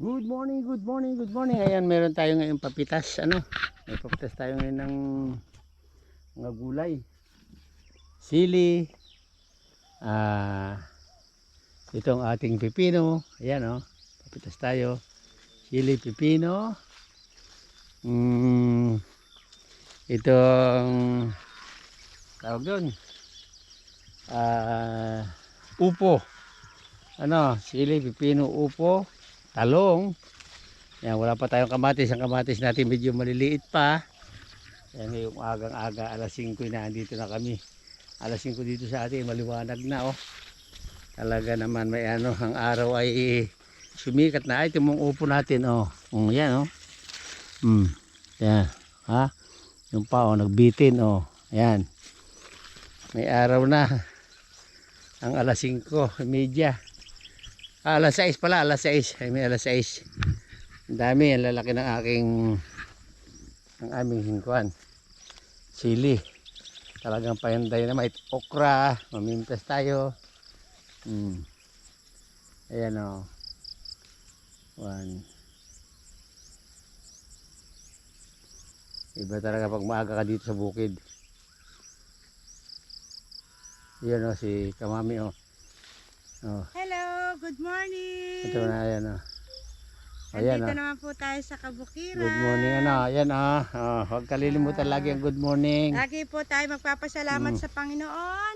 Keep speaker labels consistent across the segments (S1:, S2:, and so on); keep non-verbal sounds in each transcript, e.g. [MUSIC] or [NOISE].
S1: Good morning, good morning, good morning. Ayan, meron tayo ngayon papitas. Ano? May papitas tayo ngayon ng mga gulay. Sili. Ah, itong ating pipino. Ayan oh. Papitas tayo. Sili, pipino. Mm, itong tawag doon. Ah, upo. Ano, sili, pipino, upo talong. Yan, wala pa tayong kamatis. Ang kamatis natin medyo maliliit pa. Yan, ngayong agang-aga, alas 5 na, andito na kami. Alas 5 dito sa atin, maliwanag na oh. Talaga naman may ano, ang araw ay sumikat na. Ay, ito mong upo natin oh. Mm, yan oh. Hmm, yan. Ha? Yung pa oh, nagbitin oh. Yan. May araw na. Ang alas 5, media. Ah, alas 6 pala, alas 6. Ay, may alas 6. Ang dami, ang lalaki ng aking ang aming hingkuan. Sili. Talagang payanday na may okra, mamintas tayo. Hmm. Ayan o. One. Iba talaga pag maaga ka dito sa bukid. Yan o, si Kamami o. Oh.
S2: Hello, good morning.
S1: Ito na, ayan o. Ayan
S2: Nandito
S1: o.
S2: naman po tayo sa Kabukiran.
S1: Good morning ano, ayan ah. Oh, huwag kalilimutan lagi ang good morning.
S2: Lagi po tayo magpapasalamat
S1: Mm.
S2: sa Panginoon.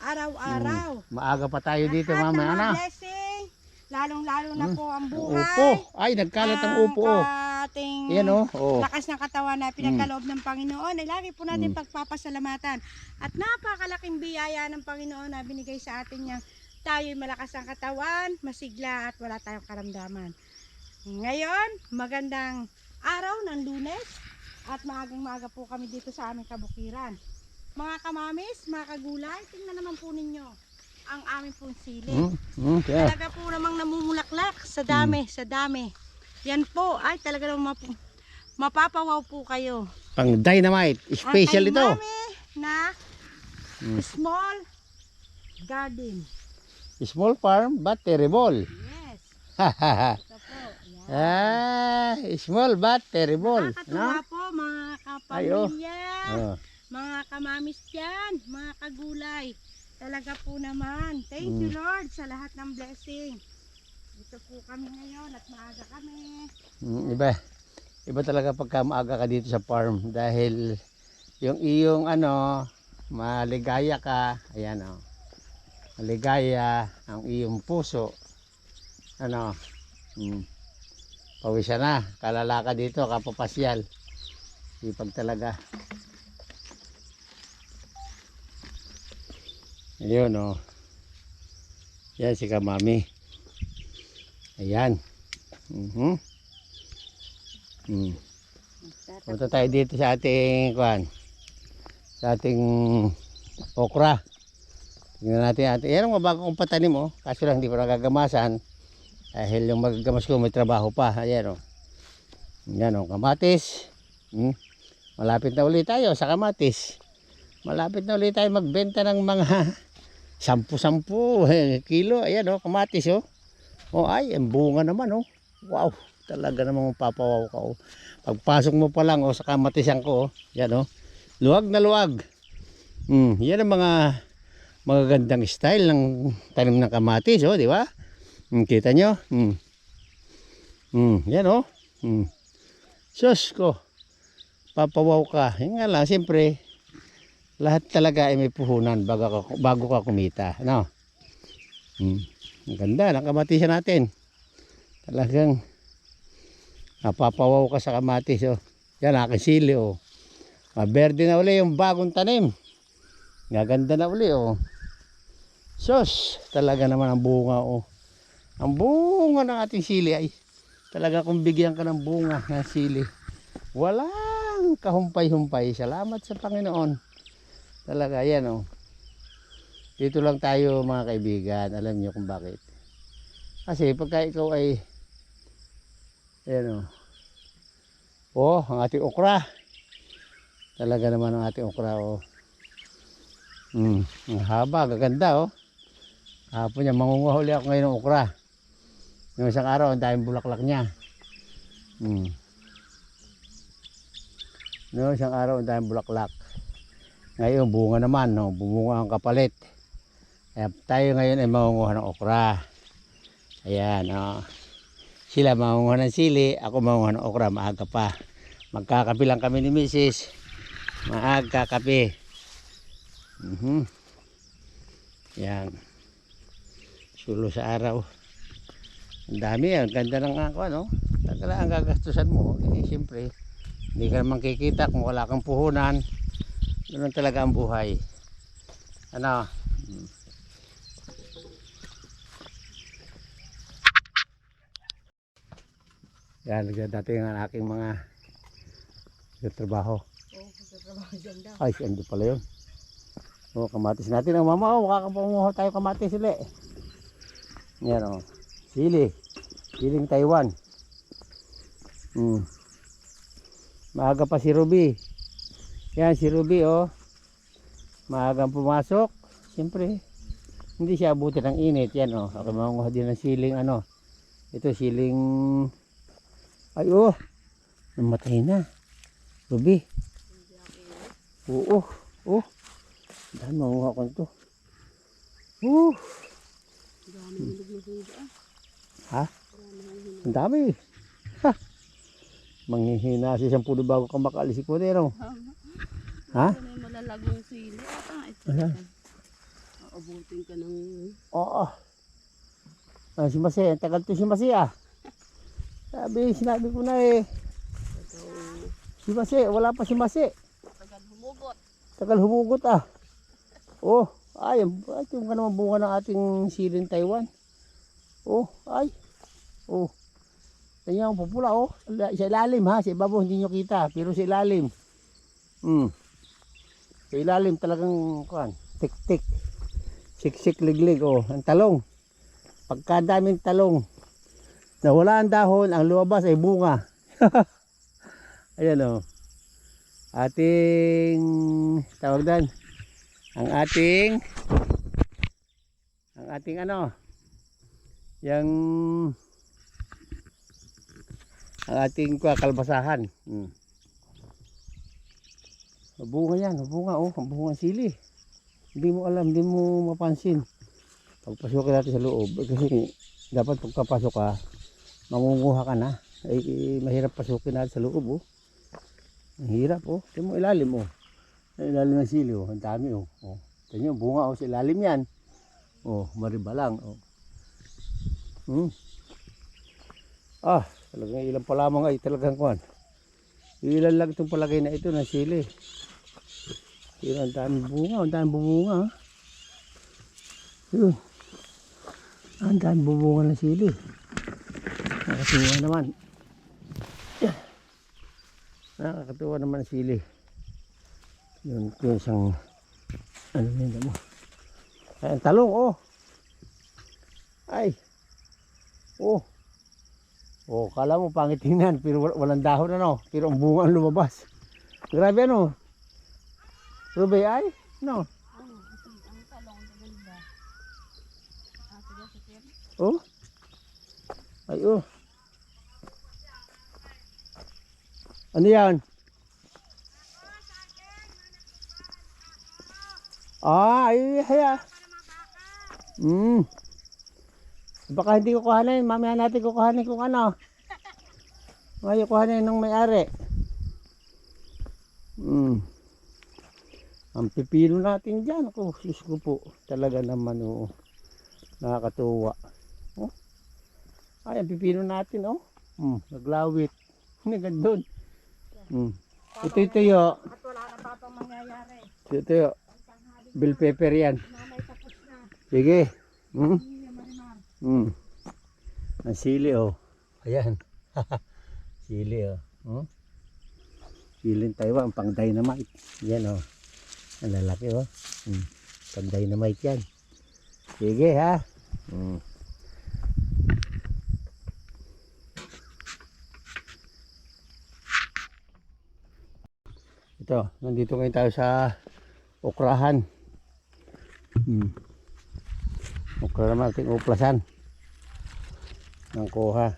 S2: Araw-araw.
S1: Maaga pa tayo dito
S2: Lahat
S1: mama,
S2: ng mga
S1: ano?
S2: blessing. Lalong-lalo na
S1: Mm.
S2: po ang buhay.
S1: Upo. Ay, nagkalat ang upo oh.
S2: ating
S1: Ayan oh. oh.
S2: lakas ng katawan na pinagkaloob ng Panginoon ay lagi po natin
S1: Mm.
S2: pagpapasalamatan. At napakalaking biyaya ng Panginoon na binigay sa atin niya. Tayo'y malakas ang katawan, masigla at wala tayong karamdaman. Ngayon, magandang araw ng lunes at maagang maaga po kami dito sa aming kabukiran. Mga kamamis, mga kagulay, tingnan naman po ninyo ang aming pong sili.
S1: Hmm, hmm, yeah.
S2: Talaga po namang namumulaklak sa dami, sa dami. Yan po, ay talaga namang map- mapapawaw po kayo.
S1: Pang dynamite. Special
S2: Ang
S1: ito.
S2: Mami na
S1: Mm.
S2: small garden.
S1: Small farm but terrible.
S2: Yes, [LAUGHS]
S1: ah, small but terrible.
S2: Nakakatuwa
S1: No?
S2: po mga
S1: oh.
S2: kapamilya,
S1: Oh.
S2: mga kamamis dyan, mga kagulay. Talaga po naman. Thank you
S1: Mm.
S2: Lord sa lahat ng blessing. Dito po kami ngayon at maaga kami.
S1: Mm, iba. Iba talaga pagka maaga ka dito sa farm dahil yung iyong ano, maligaya ka, ayan oh. Maligaya ang iyong puso. Ano? Mm. Pawisa na, kalala ka dito, kapapasyal. Sipag talaga. Ayun oh. Yan si Kamami. Ayan. Mhm. Mm. Punta tayo dito sa ating kuan. Sa ating okra. Tingnan natin ating. Yan ang mabago kong patanim oh. Kaso lang hindi pa nagagamasan. Dahil yung magagamas ko may trabaho pa. Ayan oh. Yan oh, kamatis. Hmm. Malapit na ulit tayo sa kamatis. Malapit na ulit tayo magbenta ng mga [LAUGHS] sampu-sampu [LAUGHS] kilo. Ayan oh, kamatis oh. Oh ay, ang bunga naman oh. Wow, talaga namang mapapawaw ka oh. Pagpasok mo pa lang oh, sa kamatisan ko oh. Yan oh. Luwag na luwag. Hmm, yan ang mga magagandang style ng tanim ng kamatis oh, di ba? Hmm, kita nyo? Hmm. Hmm, yan oh. Hmm. Sus ko. Papawaw ka. Yan nga lang, siyempre, lahat talaga ay may puhunan bago ka, bago ka kumita. No? Hmm. Ang ganda ng kamatisan natin. Talagang napapawaw ka sa kamatis. Oh. Yan, aking sili. Oh. Maberde na uli yung bagong tanim. Gaganda na uli. Oh. Sus, talaga naman ang bunga. Oh. Ang bunga ng ating sili ay talaga kung bigyan ka ng bunga ng sili. Walang kahumpay-humpay. Salamat sa Panginoon. Talaga, yan oh. Dito lang tayo mga kaibigan. Alam niyo kung bakit. Kasi pagka ikaw ay ayan o. Oh, ang ating okra. Talaga naman ang ating okra oh. Ang haba, gaganda oh. Hapon niya, mangunguhuli ako ngayon ng okra. Yung isang araw, ang daming bulaklak niya. Hmm. No, isang araw, ang daming bulaklak. Ngayon, bunga naman, no? bumunga ang kapalit. Kaya tayo ngayon ay mangunguha ng okra. Ayan, no? Sila mangunguha ng sili, ako mangunguha ng okra, maaga pa. Magkakape lang kami ni Mrs. Maaga kape. Mhm. Yan. Sulo sa araw. Ang dami, ang ganda ng ako, ano? Tagala ang gagastusan mo. Eh, siyempre, hindi ka naman kikita kung wala kang puhunan. Ganun talaga ang buhay. Ano? Hmm. Yan, nagdadating ang aking mga trabaho.
S2: Oo, magtatrabaho [LAUGHS] dyan daw.
S1: Ay, ando pala yun. O, kamatis natin. Ang mama, oh, makakapanguha tayo kamatis sili. Yan, o. Sili. Siling Taiwan. Hmm. Maaga pa si Ruby. Yan, si Ruby, oh. Maagang pumasok. Siyempre, hindi siya abutin ng init. Yan, oh. Ako manguha din ng siling, ano. Ito, siling... Ay, oh. Namatay na. Ruby. Oo. Oh. Dahil manguha ko nito. Uh.
S2: Dami nilog na sila.
S1: Ha? Ang dami. Ha? Manghihina si isang puno bago ka makaalis si Kudero. Ha?
S3: Yung malalagong sili. Ata. Aabutin ka ng...
S1: Oo. Ah, si Masi, ang tagal to si Masi ah. Sabi, sinabi ko na eh. Si Masi, wala pa si Masi.
S3: Tagal humugot.
S1: Tagal humugot ah. Oh, ay, ay yung ka naman bunga ng ating silin Taiwan. Oh, ay. Oh. Tingnan mo pupula oh. Sa ilalim ha, sa ibabaw hindi nyo kita, pero sa ilalim. Hmm. Sa ilalim talagang kuan, tik-tik. Sik-sik liglig oh, ang talong. Pagkadaming talong. Na wala ang dahon, ang lumabas ay bunga. [LAUGHS] Ayan oh. Ating tawag dan ang ating ang ating ano yung ang ating kwa, kalbasahan. Hmm. bunga yan bunga oh bunga sili. Hindi mo alam hindi mo mapansin. Pagpasok natin sa loob eh, kasi dapat pagpapasok ka mangunguha ka na. Ay, eh, mahirap pasukin natin sa loob oh. Ang hirap oh. Tingnan mo ilalim oh sa ilalim ng sili oh ang dami oh. Oh tingnan nyo, bunga oh sa ilalim yan. Oh mariba lang oh. Hmm. ah talagang ilan pa lamang ay talagang kuhan ilan lang itong palagay na ito ng sili. Yun ang daming bunga ang daming bumunga ah. yun. Ang daming bumunga ng sili. Nakatuwa naman. Nakakatuwa naman ang sili yun yung isang ano yun mo ay talong oh. Ay. Oh. Oh kala mo pangit tingnan pero wal- walang dahon ano? Pero ang bunga ang lumabas. Grabe ano? Ruby ay no oh. Ay oh. Ano yan Ah, ay, haya. Hmm. Baka hindi ko kuhanin. Mamaya natin kukuhanin kung ano. Ngayon kuhanin ng may-ari. Hmm. Ang pipino natin dyan. Ako, sus ko po. Talaga naman, oo. Nakakatuwa. Oh. Ay, ang pipino natin, oh. Hmm, naglawit. [LAUGHS] Nagandun. Hmm. Ito, ito, yo.
S2: At wala na pa pang mangyayari.
S1: Ito, yo. Bill pepper yan. Sige. Hmm.
S2: Hindi na marimar.
S1: Mm. Ang sili oh. Ayan. [LAUGHS] sili oh. Hmm? Siling Taiwan, pang dynamite. Yan oh. Ang lalaki oh. Hmm. Pang dynamite yan. Sige ha. Hmm. Ito, nandito ngayon tayo sa okrahan. Hmm. Okra naman ating uplasan. ng kuha.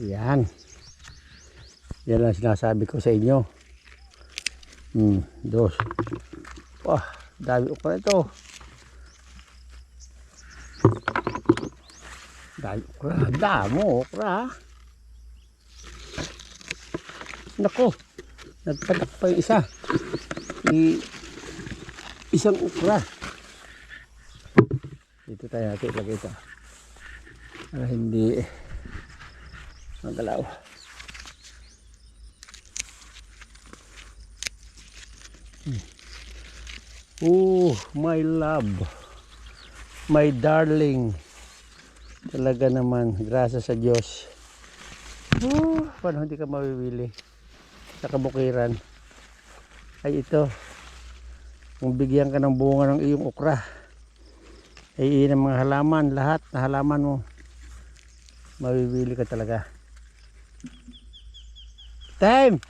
S1: Yan. Yan lang sinasabi ko sa inyo. Hmm, dos. Wah, dami na ito. Dami okra. Damo okra. Nako. Nagpatak pa yung isa. I, isang okra. Dito tayo natin ilagay ito. Para hindi magalaw. Hmm. Oh, my love. My darling. Talaga naman, grasa sa Diyos. Oh, paano hindi ka mabibili sa kabukiran? Ay ito, kung bigyan ka ng bunga ng iyong okra, ay iyon ang mga halaman, lahat na halaman mo, mabibili ka talaga. Time!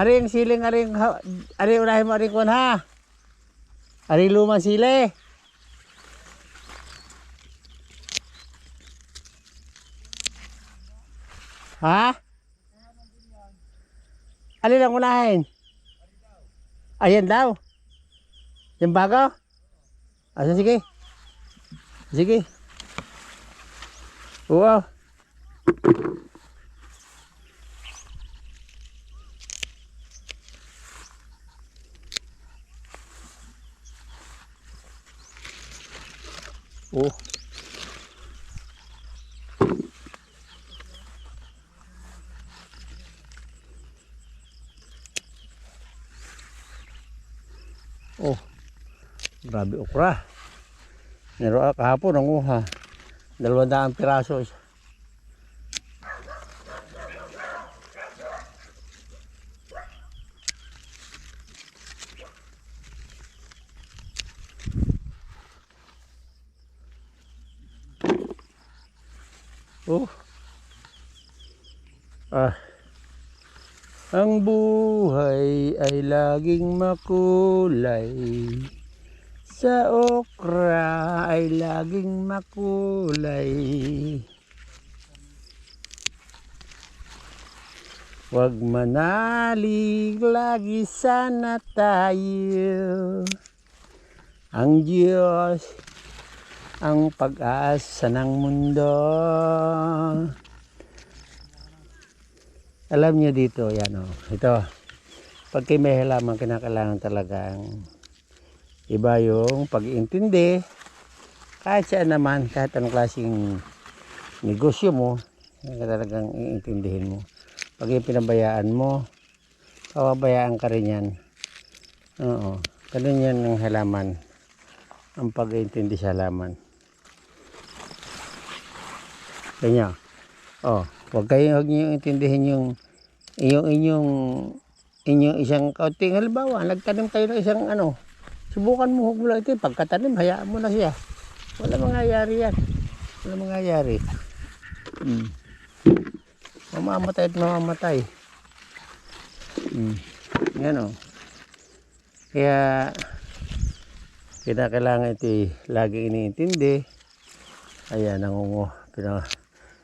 S1: Ari ang siling, ari ang, ha- ari unahin mo, ari kuwan ha. Ari lumang sili. Ha? Alin ang unahin? Ayan daw. Yung bago? Asa sige? Sige. Wow. Oh. Oh. Grabe okra. Nero ah, kahapon nanguha. Dalawang daang piraso. Oh. Ah. Ang buhay ay laging makulay. Sa okra ay laging makulay. Huwag manalig, lagi sana tayo. Ang Diyos, ang pag-asa ng mundo. Alam niyo dito, yan o. Ito, pag may halaman, kinakailangan talagang iba yung pag-iintindi. Kahit saan naman, kahit anong klaseng negosyo mo, talagang iintindihin mo. Pag pinabayaan mo, pababayaan ka rin yan. Oo, ganun yan ng halaman. Ang pag-iintindi sa halaman. Ganyan. Oh, huwag kayo huwag niyo intindihin yung yung inyong inyong isang kauting halimbawa, nagtanim kayo ng isang ano, subukan mo huwag mo lang ito, pagkatanim, hayaan mo na siya. Wala mangyayari yan. Wala mangyayari. Hmm. Mamamatay at mamamatay. Hmm. Yan o. Kaya, kinakailangan ito eh, lagi iniintindi. Ayan, nangungo. Pina,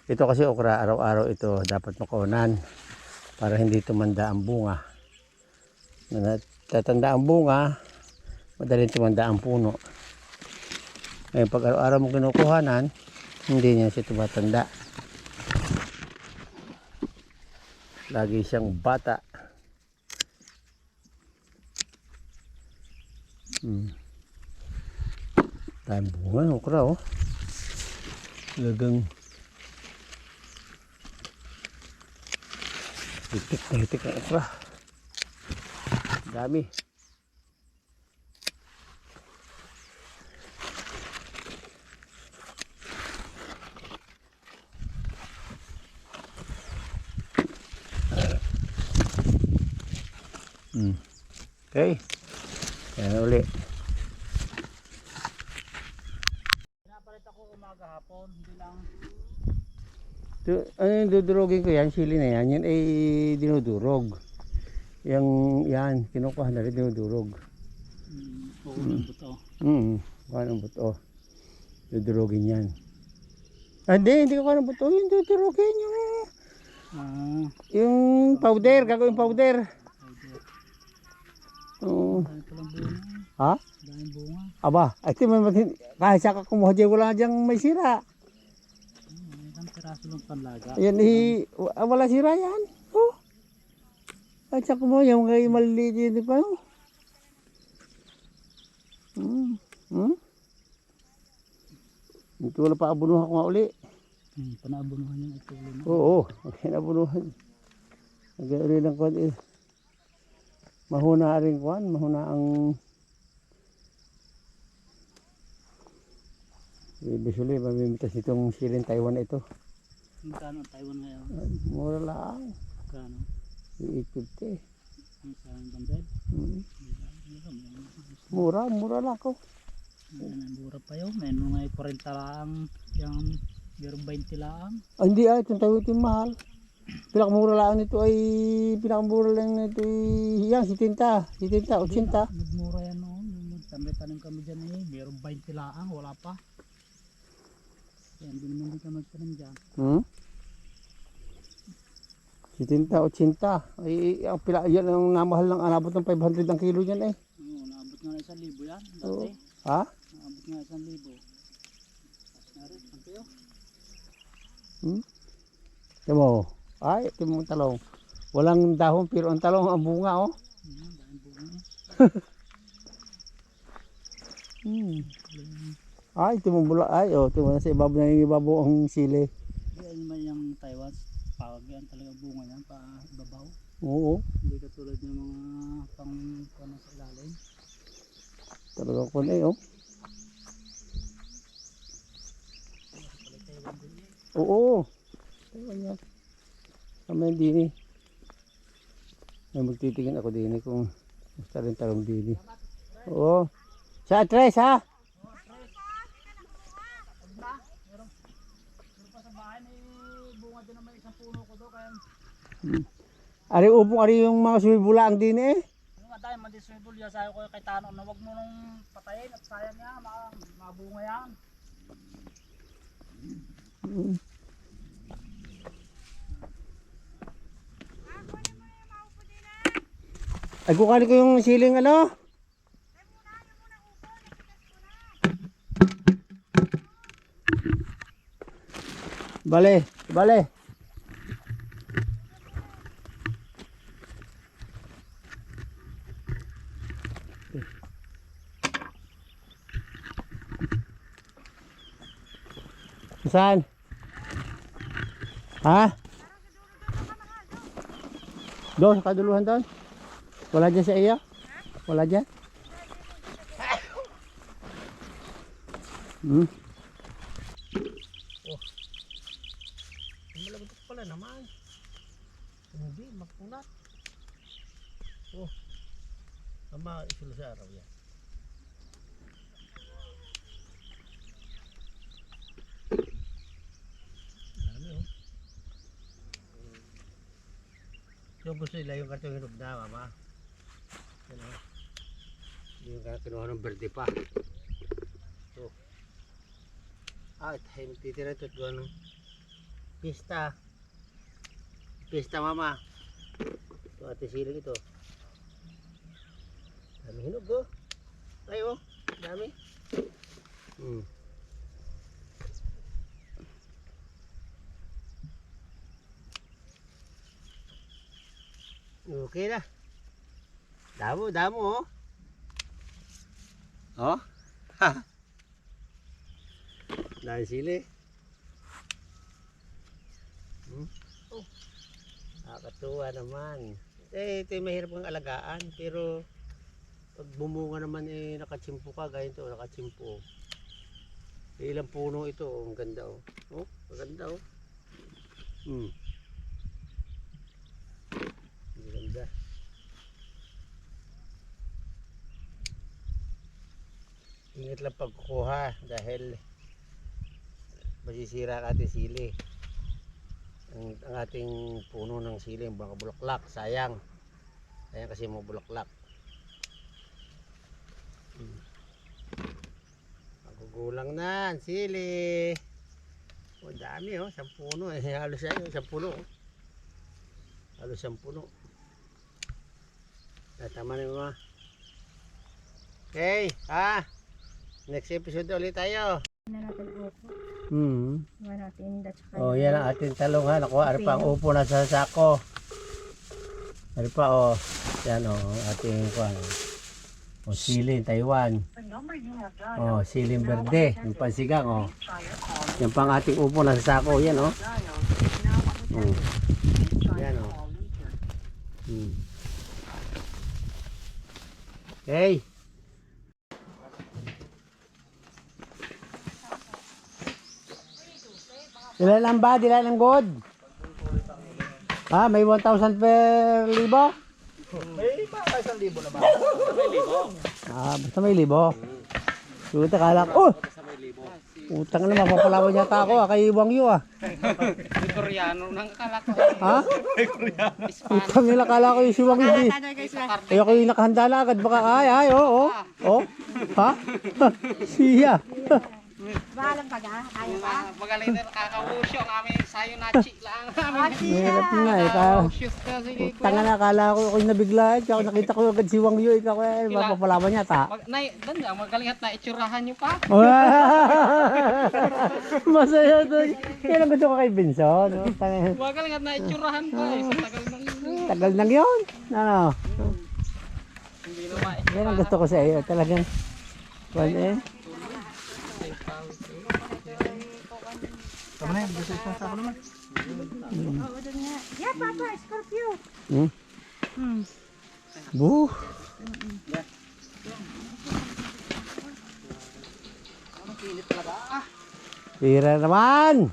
S1: ito kasi okra, araw-araw ito dapat makunan para hindi tumanda ang bunga. Tatanda ang bunga, madaling tumanda ang puno. Ngayon, pag araw-araw mo kinukuhanan, hindi niya siya tumatanda. Lagi siyang bata. Hmm. Dahil bunga ng okra, oh. Talagang hitik na hitik ang okra. Dami. Okay. Yan uli.
S3: Pinapalit ako umaga hapon, hindi lang.
S1: Ito, ano yung dudurogin ko yan, sili na yan, yan ay dinudurog. Yung, yan, kinukuha na rin dinudurog.
S4: Yung buto.
S1: Hmm, kuha ng buto. Dudurugin yan. Ah, hindi, hindi ko kuha ng buto. Yung dudurugin yung,
S4: Ah,
S1: yung powder, gagawin powder. Oo. Ha?
S4: Dahil bunga.
S1: Aba, ay ti man matin kahit sa kumuha dyan wala dyan may sira.
S4: Hmm, isang piraso lang panlaga.
S1: Ayan eh, wa- wala sira yan. Oh. Kahit sa kumuha yung mga maliliit yun pa. Oh. Hmm. Hmm. Ito wala pa abunuhan ko nga uli.
S4: Hmm, panaabunuhan yung itulo mo.
S1: Oo, okay [LAUGHS] na abunuhan. Nag-uri ng kwan eh. Mahuna rin kwan, mahuna ang Ibig mamimitas itong silin Taiwan ito.
S4: Magkano Taiwan ngayon?
S1: Mura lang.
S4: Magkano?
S1: 850.
S4: Ang sa bandel?
S1: Hmm.
S4: Mura, mura.
S1: Lang ako.
S4: May mura pa yun. May mga 40 lang. Yung meron 20 lang.
S1: Ah, hindi ay, itong tayo ito yung mahal. Pinakamura lang nito ay, pinakamura lang nito ay, yan, si Tinta, si Tinta, 80.
S4: Nagmura yan noon. Yung tanim kami dyan eh. Meron 20 lang. Wala pa. Yan, hindi naman din ka magtanim dyan.
S1: Hmm? Si Tinta, 80. Ay, ang pila, yan ang namahal ng anabot ng 500 ang kilo yan eh.
S4: Oo, naabot nga na isang libo yan.
S1: Oo.
S4: Dati.
S1: Ha?
S4: Naabot nga isang libo. Tapos na rin. Ang kayo?
S1: Hmm? Mo, ay, ito mo talong. Walang dahon pero ang talong ang bunga oh. [LAUGHS]
S4: Hmm.
S1: Ay, ito mo bula, ay, oh, ito nasa ibabaw na yung ibabaw ang sili.
S4: Yan naman yung Taiwan. Pawag yan talaga bunga yan. Pa babaw.
S1: Oo,
S4: Hindi katulad ng mga pang pang sa ilalim.
S1: talaga ko na eh, oh. Oo. Taiwan yan. Kami din eh. May magtitingin ako din eh kung gusto rin talong din eh. Oo. Sa tres ha? Ari upong ari yung mga sumibulaang din eh.
S4: ano nga tayo yan sa'yo ko kay Tano na wag mo nung patayin at sayang yan. Mga, mga bunga yan.
S1: Mm. Kukunin ko yung siling ano? Bale, bale. Saan? Ha? Doon, sa kaduluhan doon? Wala dyan sa iya? Wala dyan? Hmm? Oh. Malagot pala naman. Hindi, makunat. Oh. Tama, isulo sa araw yan. Oh. So gusto nila yung kartong hinog na, mama. Hindi yung kinuha ng berde pa. So. Ah, tayo magtitira ito at gawa ng pista. Pista, mama. Ito ate siling ito. Dami hinog oh. Ay oh, dami. Hmm. Okay na. Damo, damo oh. Oh. Ha. [LAUGHS] Dahil sili. Hmm? Oh. Nakakatuwa naman. Eh, ito yung mahirap ang alagaan. Pero, pag bumunga naman eh, nakachimpo ka. Gaya ito, nakachimpo. Eh, ilang puno ito. Oh, ang ganda oh. Oh, maganda oh. Hmm. Ang ganda. Ingat lang pagkukuha dahil masisira ka ating sili. Ang, ang ating puno ng sili, mga bulaklak, sayang. Sayang kasi mga bulaklak. Kulang na, ang sili. O, dami oh, isang puno. Eh, [LAUGHS] halos yan, isang puno. oh. Halos isang puno. Tatama na yung mga. Okay, ah. Next episode ulit tayo.
S2: Na natin upo.
S1: Hmm.
S2: Natin at saka
S1: Oh, yan ang ating talong ha. Naku, ano pa ang upo na sa sako. Ano pa oh. Yan oh, ating kuan. Oh, siling Taiwan. Oh, siling verde, yung pansigang oh. Yan pang ating upo na sa sako, yan oh. Oh. Yan oh. Hmm. Okay. Ilan ang bad? Ilan ang good? Ah, may 1,000 per libo?
S5: May mga isang libo na ba?
S1: Ah, basta may libo. Puta, kala ko. Oh! Utang na, mapapalawan yata ako ah, kay Wang Yu ah.
S3: Koreano nang kalak ko.
S1: Ha? Utang nila, kala ko yung si Wang Yu. di.
S2: Tatay kayo sila.
S1: Ay, ako yung nakahanda na agad. Baka, ay, ay, oh, oh. Oh, ha? [LAUGHS] Siya.
S2: Bahalang pag ah. Ayaw pa.
S3: Magaling na nakakawusyo ang aming sayo na chi lang. [LAUGHS]
S1: Mahirap nga eh. Kaya,
S3: sige
S1: utang na, kala ko ako yung nabigla. Tsaka nakita ko agad si Wang Yu. Ikaw eh, mapapalawan yata.
S3: Mag, nay, dan nga, magaling at naitsurahan niyo pa. [LAUGHS]
S1: Masaya to. Yan ang gusto ko kay Binso. No? Tang-
S3: Magaling at naitsurahan pa eh. Sa tagal ng
S1: Tagal nang yun. Ano?
S3: hindi na
S1: Yan ang gusto ko sa iyo. Talagang. Well, eh.
S5: Tama na yun, gusto isang sako naman.
S2: Oo, doon nga. Yeah, Papa, Scorpio.
S1: Hmm?
S2: Hmm.
S1: Buh. Pira naman.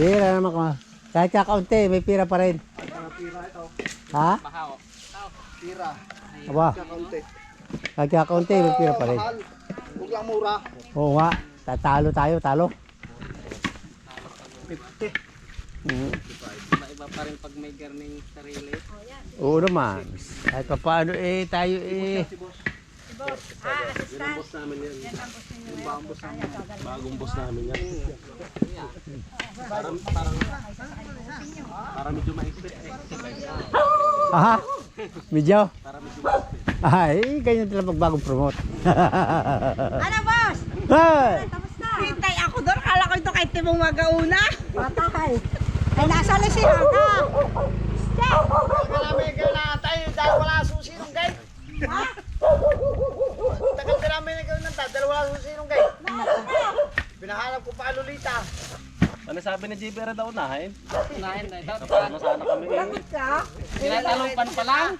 S1: Pira naman ko. Kahit kakaunti, may pira pa rin. Ha?
S3: bahaw.
S5: Tira,
S1: Aba,
S5: kaunti.
S1: kahit kakaunti, may pira pa rin.
S5: Huwag lang mura.
S1: Oo nga. Tatalo tayo, talo.
S5: 50.
S1: Mm.
S3: Iba pa rin pag may garning sarili. Oh.
S1: Oo naman. Kahit pa paano eh, tayo eh. Si boss. Si boss.
S2: Ah, assistant.
S1: Yan ang boss namin yan. Yan ang boss
S2: ninyo. Yan namin. Bagong boss
S1: namin
S2: yan. Parang,
S6: parang, parang medyo maikpit eh. Aha. Medyo? Parang
S7: medyo maikpit.
S1: Ay, ganyan talaga magbagong promote.
S2: ano boss? Hey!
S6: swerte mong magauna.
S2: Patay. Ay, nasa lisihan ka.
S5: Tagal ka na tayo dahil wala susi nung gay. Ha? Tagal ka namin nagawa ng tayo dahil wala susi nung gay. Ano Binahanap ko pa Lolita.
S7: Ano sabi ni JB daw unahin?
S3: Unahin na.
S7: Napaano sana kami ngayon.
S3: Bakit ka? Sinatalupan pa lang.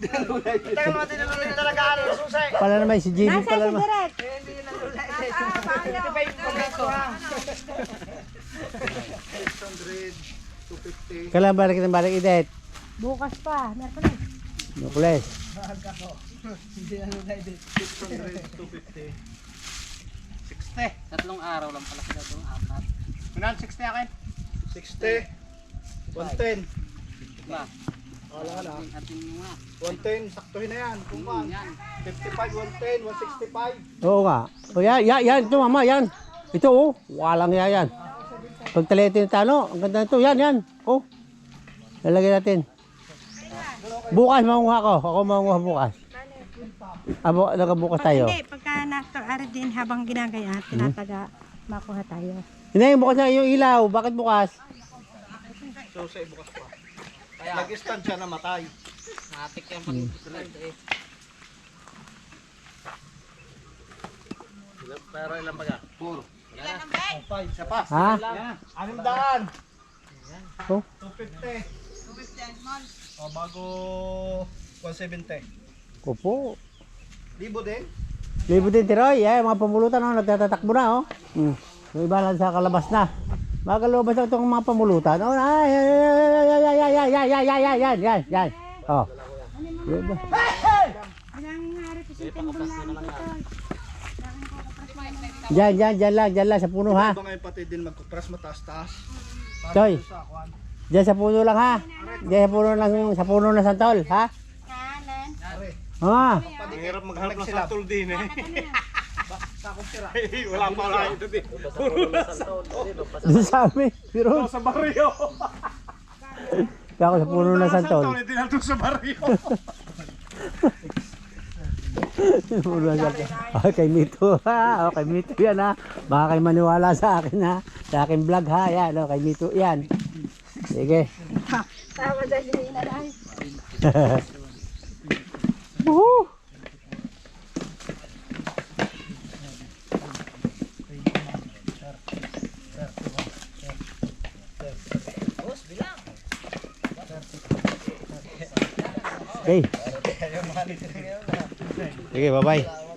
S5: Tagal naman din nalulay talaga. Ano susi?
S1: Pala naman si
S2: JB
S1: pala naman.
S2: Nasa
S5: si Direk. Eh, hindi na nalulay. 250.
S1: Kailan balik ng balik idet?
S2: Bukas pa. Merkulis.
S1: Nukules.
S5: Hindi ano na edit. 600, 250. 60.
S3: Tatlong araw lang pala sila doon. Apat.
S5: Minan, 60 akin. 60. 110.
S3: Ba?
S5: Wala na.
S3: Nyo nga.
S5: 110, saktuhin na yan. Kung.
S3: Yan.
S5: 55, 110, 165.
S1: Oo nga. O yan, yan, yan. Ito mama, yan. Ito oh. Walang yan, yan. Pag talete yung talo, ang ganda nito. Yan, yan. Oh. Lalagyan natin. Bukas mangunguha ko. Ako mangunguha bukas. Abo, nagabukas tayo.
S2: Hindi, pagka nakaari din habang ginagaya, tinataga, makuha tayo.
S1: Hindi, bukas na yung ilaw. Bakit bukas?
S5: So, sa bukas pa. Nag-stand siya na matay.
S3: Natik yung pag-slide eh.
S7: Pero ilang baga?
S5: Five, isa pa.
S1: Ha?
S5: Anong daan?
S1: Oh.
S5: 250. 250 O, bago 170.
S1: Opo.
S5: Libo din?
S1: Libo din tiroy. Eh, mga pamulutan oh, nagtatatakbo na oh. Hmm. Yung iba lang sa kalabas na. Magalabas na itong mga pamulutan. Oh, ay, ay, ay, ay, ay, ay, ay, ay, ay, ay, ay, ay, yan, yan, yan. Oh. Diba?
S2: Ang representing doon namin dito.
S1: Diyan, diyan, diyan lang, diyan lang sa puno ha.
S5: Ba ngayon pati din magkupras mataas-taas?
S1: Toy.
S5: Sa kwan.
S1: Diyan sa puno lang ha. Diyan sa puno lang, sa puno ng santol, ha?
S2: Kanan.
S1: Ah,
S7: Mahirap maghanap ng santol din eh. [LAUGHS] Wala pa wala ito din.
S1: Doon sa amin. Pero
S7: Sa barrio.
S1: ako sa puno ng santol.
S7: Hindi na sa barrio. [LAUGHS]
S1: Ah, kay Mito ha. Oh, kay Mito yan ha. Baka kayo maniwala sa akin ha. Sa akin vlog ha. Yan oh, kay Mito yan. Sige.
S4: Tama hindi na lang.
S1: Woohoo! Okay. Sige, bye-bye.